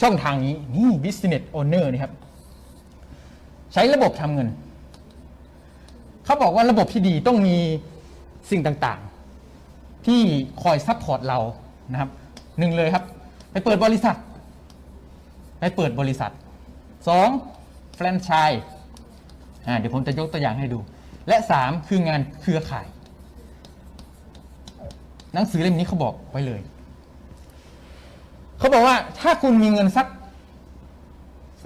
ช่องทางนี้นี่ business owner นี่ครับ ใช้ระบบทำเงิน เขาบอกว่าระบบที่ดีต้องมีสิ่งต่างๆ ที่คอยซัพพอร์ตเรานะครับหนึ่งเลยครับ ไปเปิดบริษัท ไปเปิดบริษัทสองแฟรนไชส์เดี๋ยวผมจะยกตัวอย่างให้ดู และสามคืองานเครือข่าย หนังสือเล่มนี้เขาบอกไว้เลย เขาบอกว่าถ้าคุณมีเงินสัก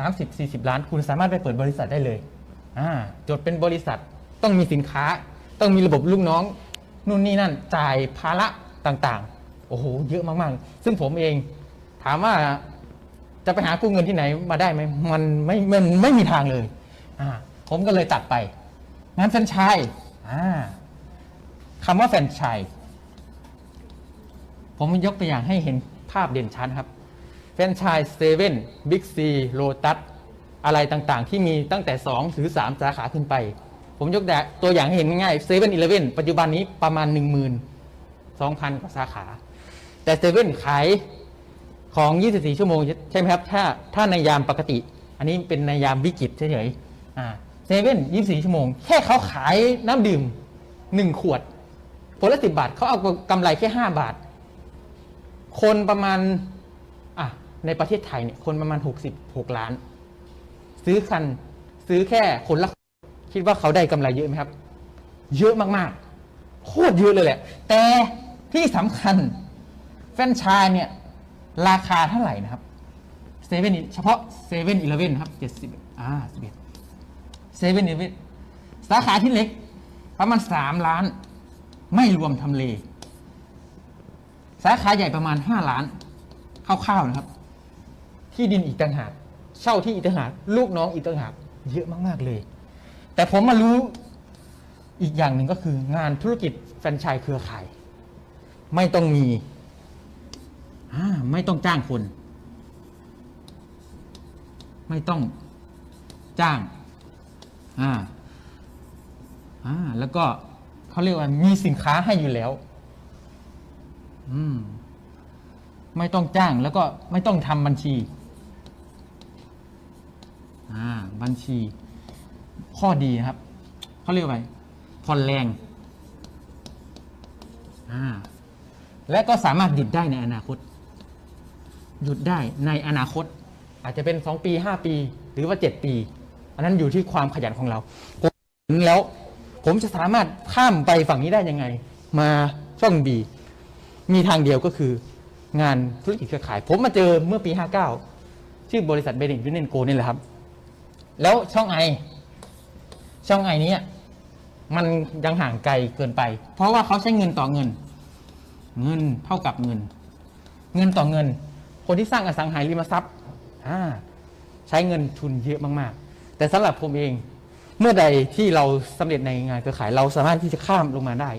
30 40 ล้าน คุณสามารถไปเปิดบริษัทได้เลยอ่าจดเป็นบริษัทต้องมีสินค้า ต้องมีระบบลูกน้อง นู่นนี่นั่นจ่ายภาระต่างๆ โอ้โห เยอะมากๆ ซึ่งผมเองถามว่าจะไปหากู้เงินที่ไหนมาได้ไหมมันไม่มันไม่มีทางเลยอ่าผมก็เลยตัดไป งานแฟรนไชส์อ่าคำว่าแฟรนไชส์ผมยกตัวอย่างให้เห็น ภาพเด่นชัดครับแฟรนไชส์เซเว่นบิ๊กซีโลตัสอะไรต่างๆ ที่มีตั้งแต่ 2 หรือ 3 สาขาขึ้นไป ผมยกตัวอย่างให้เห็นง่ายเซเว่นอีเลฟเว่นปัจจุบันนี้ประมาณ 1 2 0 0 0 กว่าสาขา แต่เซเว่นขายของ 24 ชั่วโมงใช่ไหมครับ ถ้าถ้าในยามปกติ อันนี้เป็นในยามวิกฤตเฉยๆเซเว่น 24 ชั่วโมง แค่เขาขายน้ำดื่ม 1 ขวดผลละสิบาทเขาเอากำไรแค่ 5 บาท คนประมาณอะในประเทศไทยเนี่ยคนประมาณ 66 ล้าน ซื้อคันซื้อแค่คนละคิดว่าเขาได้กำไรเยอะไหมครับ เยอะมากๆ โคตรเยอะเลยแหละ แต่ที่สำคัญแฟรนไชส์เนี่ย ราคาเท่าไหร่นะครับเซเว่นเฉพาะเซเว่นอีเลฟเว่นครับเจ็ดสิบอ่าสิบเอ็ดเซเว่นอีเลฟเว่นสาขาที่เล็ก ประมาณสามล้าน ไม่รวมทำเล สาขาใหญ่ประมาณ 5 ล้านคร่าวๆนะครับ ที่ดินอีกต่างหากเช่าที่อีกต่างหากลูกน้องอีกต่างหากเยอะมากๆเลย แต่ผมมารู้อีกอย่างหนึ่งก็คืองานธุรกิจแฟรนไชส์เครือข่าย ไม่ต้องมีไม่ต้องจ้างคน ไม่ต้องจ้างอ่าอ่าแล้วก็เขาเรียกว่ามีสินค้าให้อยู่แล้ว อืม ไม่ต้องจ้างแล้วก็ไม่ต้องทำบัญชี อ่า บัญชี ข้อดีครับเขาเรียกว่าไงผ่อนแรง อ่า และก็สามารถหยุดได้ในอนาคต หยุดได้ในอนาคต อาจจะเป็นสองปีห้าปี หรือว่าเจ็ดปี อันนั้นอยู่ที่ความขยันของเราผมแล้ว ผมจะสามารถข้ามไปฝั่งนี้ได้ยังไง มาช่องบี มีทางเดียวก็คืองานธุรกิจเครือข่าย ผมมาเจอเมื่อปี 59 ชื่อบริษัทเบเนตยูเนนโกนี่แหละครับ แล้วช่องไอช่องไอนี้มันยังห่างไกลเกินไป เพราะว่าเขาใช้เงินต่อเงิน เงินเท่ากับเงิน เงินต่อเงิน คนที่สร้างอสังหาริมทรัพย์ใช้เงินทุนเยอะมากๆ แต่สำหรับผมเอง เมื่อใดที่เราสำเร็จในงานเครือข่ายเราสามารถที่จะข้ามลงมาได้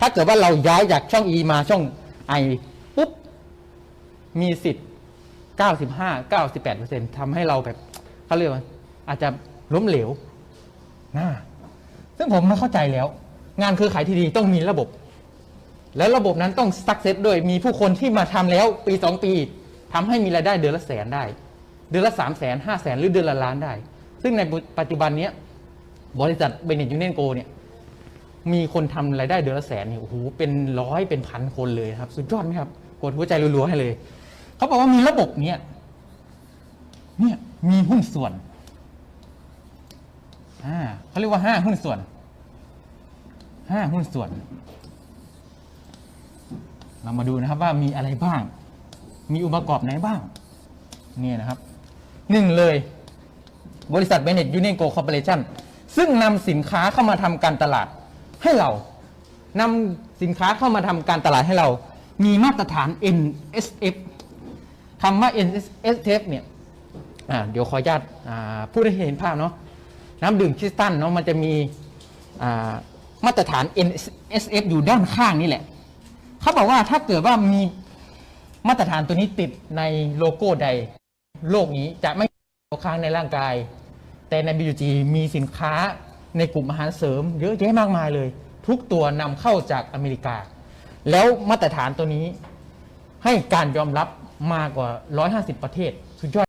ถ้าเกิดว่าเราย้ายจากช่อง E มาช่อง I ปุ๊บมีสิทธิ์ 95 98ทำให้เราแบบเขาเรียกว่าอาจจะล้มเหลวนะซึ่งผมไม่เข้าใจแล้ว งานเครือข่ายที่ดีต้องมีระบบ และระบบนั้นต้องสักเซสด้วยมีผู้คนที่มาทำแล้วปีสองปีทำให้มีรายได้เดือนละแสนได้ เดือนละสามแสนห้าแสนหรือเดือนละล้านได้ ซึ่งในปัจจุบันนี้บริษัทเบเนตยูเนนโกเนี่ย มีคนทำรายได้เดือนละแสนเนี่ยโอ้โหเป็นร้อยเป็นพันคนเลยครับ สุดยอดไหมครับกดหัวใจรัวๆให้เลยเขาบอกว่ามีระบบเนี้ยเนี่ยมีหุ้นส่วนอ่าเขาเรียกว่าห้าหุ้นส่วนห้าหุ้นส่วน เรามาดูนะครับว่ามีอะไรบ้าง มีองค์ประกอบไหนบ้างเนี่ยนะครับหนึ่งเลย บริษัทเบเนตยูเนียนโกคอร์ปอเรชั่นซึ่งนำสินค้าเข้ามาทำการตลาด ให้เรานำสินค้าเข้ามาทำการตลาดให้เรา มีมาตรฐาน NSF คำว่า NSF เนี่ยเดี๋ยวขออนุญาตพูดให้เห็นภาพเนาะน้ำดื่มคริสตัลเนาะมันจะมีมาตรฐาน NSF อยู่ด้านข้างนี่แหละ เขาบอกว่าถ้าเกิดว่ามีมาตรฐานตัวนี้ติดในโลโก้ใด โลกนี้จะไม่ตกค้างในร่างกาย แต่ใน BUG มีสินค้า ในกลุ่มอาหารเสริมเยอะแยะมากมายเลย ทุกตัวนำเข้าจากอเมริกา แล้วมาตรฐานตัวนี้ให้การยอมรับมากกว่า 150 ประเทศ สุดยอด